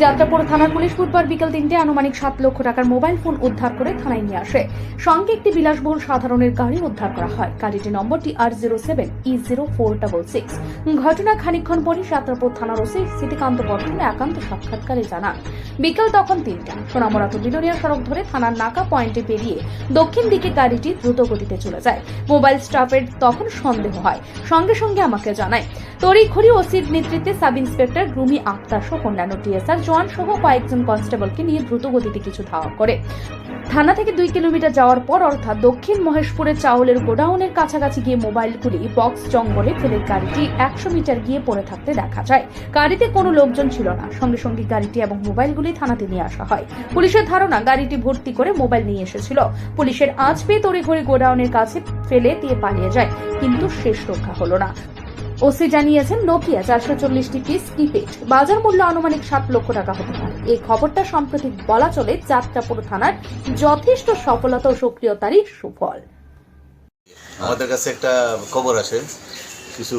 যাত্রাপুর থানার পুলিশ বুধবার বিকেল তিনটে আনুমানিক সাত লক্ষ টাকার মোবাইল ফোন উদ্ধার করে থানায় নিয়ে আসে। সঙ্গে একটি বিলাসবহুল সাধারণের গাড়ি উদ্ধার করা হয়। গাড়িটির নম্বরটি R zero seven E zero four double six ঘটনা খানিকক্ষণ পরই যাত্রাপুর থানার ওসি স্মৃতিকান্ত বর্ধন একান্ত সাক্ষাৎকারে জানান, বিকেল তখন তিনটা। সোনামুড়া টু বিলোনিয়া সড়ক ধরে থানার নাকা পয়েন্টে পেরিয়ে দক্ষিণ দিকে গাড়িটি দ্রুত গতিতে চলে যায়। মোবাইল স্টাফের তখন সন্দেহ হয়। সঙ্গে সঙ্গে আমাকে জানায় তড়িঘড়ি ওসির নেতৃত্বে সাব ইন্সপেক্টর রুমি আক্তার সহ অন্যান্য টিএসআর জওয়ান সহ কয়েকজন কনস্টেবলকে নিয়ে দ্রুত গতিতে কিছু ধাওয়া করে। থানা থেকে দুই কিলোমিটার যাওয়ার পর অর্থাৎ দক্ষিণ মহেশপুরের চাউলের গোডাউনের কাছাকাছি গিয়ে মোবাইলগুলি বক্স জঙ্গলে ফেলে গাড়িটি একশো মিটার গিয়ে পড়ে থাকতে দেখা যায়। গাড়িতে কোনো লোকজন ছিল না। সঙ্গে সঙ্গে গাড়িটি এবং মোবাইলগুলি থানাতে নিয়ে আসা হয়। পুলিশের ধারণা, গাড়িটি ভর্তি করে মোবাইল নিয়ে এসেছিল। পুলিশের আজ পেয়ে তড়িঘড়ি গোডাউনের কাছে ফেলে দিয়ে পালিয়ে যায়, কিন্তু শেষ রক্ষা হলো না। ওসি জানিয়েছেন নোকিয়া চারশো চল্লিশটি পিস কিপ্যাড বাজার মূল্য আনুমানিক সাত লক্ষ টাকা হতে পারে। এই খবরটা সম্প্রতি বলা চলে যাত্রাপুর থানার যথেষ্ট সফলতা ও সক্রিয়তারই সুফল। আমাদের কাছে একটা খবর আছে কিছু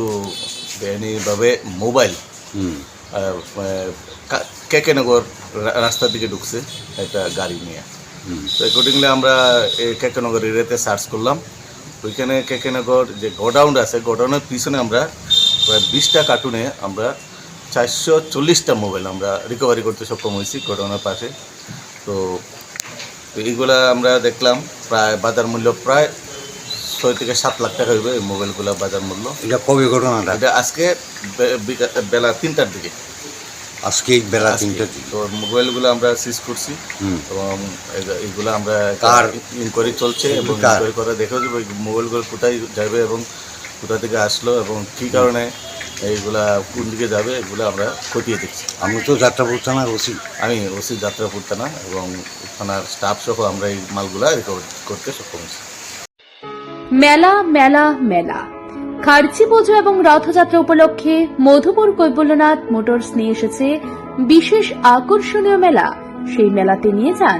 বেআইনিভাবে মোবাইল কেকেনগর রাস্তার দিকে ঢুকছে একটা গাড়ি নিয়ে। তো অ্যাকর্ডিংলি আমরা এই কেকেনগর এরিয়াতে সার্চ করলাম। ওইখানে কেকেনগর যে গোডাউন আছে গোডাউনের পিছনে আমরা প্রায় বিশটা কার্টুনে আমরা চারশো চল্লিশটা মোবাইল আমরা রিকভারি করতে সক্ষম হয়েছি গোডাউনের পাশে। তো তো এইগুলা আমরা দেখলাম প্রায় বাজার মূল্য প্রায় ছয় থেকে সাত লাখ টাকা হইবে এই মোবাইলগুলো বাজার মূল্য। এটা কবে ঘটনাটা? এটা আজকে বেলা তিনটার দিকে। আজকে বেলা তিনটার দিকে। তো মোবাইলগুলো আমরা সিজ করছি এবং এই- এইগুলো আমরা কার? ইনকোয়ারি চলছে এবং? ইনকোয়ারি করে দেখা যাবে মোবাইলগুলো কোথায় যাবে এবং কোথা থেকে আসলো এবং কী কারণে এইগুলা কোন দিকে যাবে এগুলো আমরা খতিয়ে দেখছি। আমি তো যাত্রাপুর থানার ওসি। আমি ওসি যাত্রাপুর থানা এবং থানার স্টাফ সহ আমরা এই মালগুলা রিকভার করতে সক্ষম হয়েছি। মেলা মেলা মেলা। খার্চি পুজো এবং রথযাত্রা উপলক্ষে মধুপুর কৈবল্যনাথ মোটরস নিয়ে এসেছে বিশেষ আকর্ষণীয় মেলা। সেই মেলাতে নিয়ে যান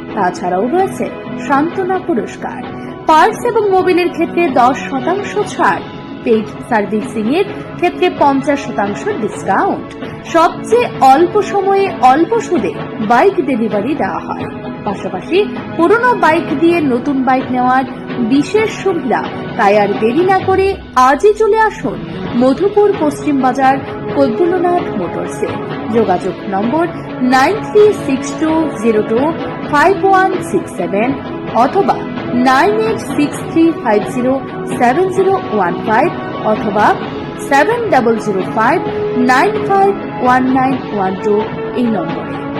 তাছাড়াও রয়েছে সান্ত্বনা পুরস্কার, পার্স এবং মোবিলের ক্ষেত্রে দশ শতাংশ ছাড়, পেইড সার্ভিসিং এর ক্ষেত্রে পঞ্চাশ শতাংশ ডিসকাউন্ট। সবচেয়ে অল্প সময়ে অল্প সুদে বাইক ডেলিভারি দেওয়া হয়। পাশাপাশি পুরনো বাইক দিয়ে নতুন বাইক নেওয়ার বিশেষ সুবিধা, তাই আর দেরি না করে আজই চলে আসুন মধুপুর পশ্চিম বাজার কৈবল্যনাথ মোটরসে যোগাযোগ নম্বর nine three six two zero two five one six seven অথবা nine eight six three five zero seven zero one five অথবা seven double zero five nine five one nine one two এই নম্বরে।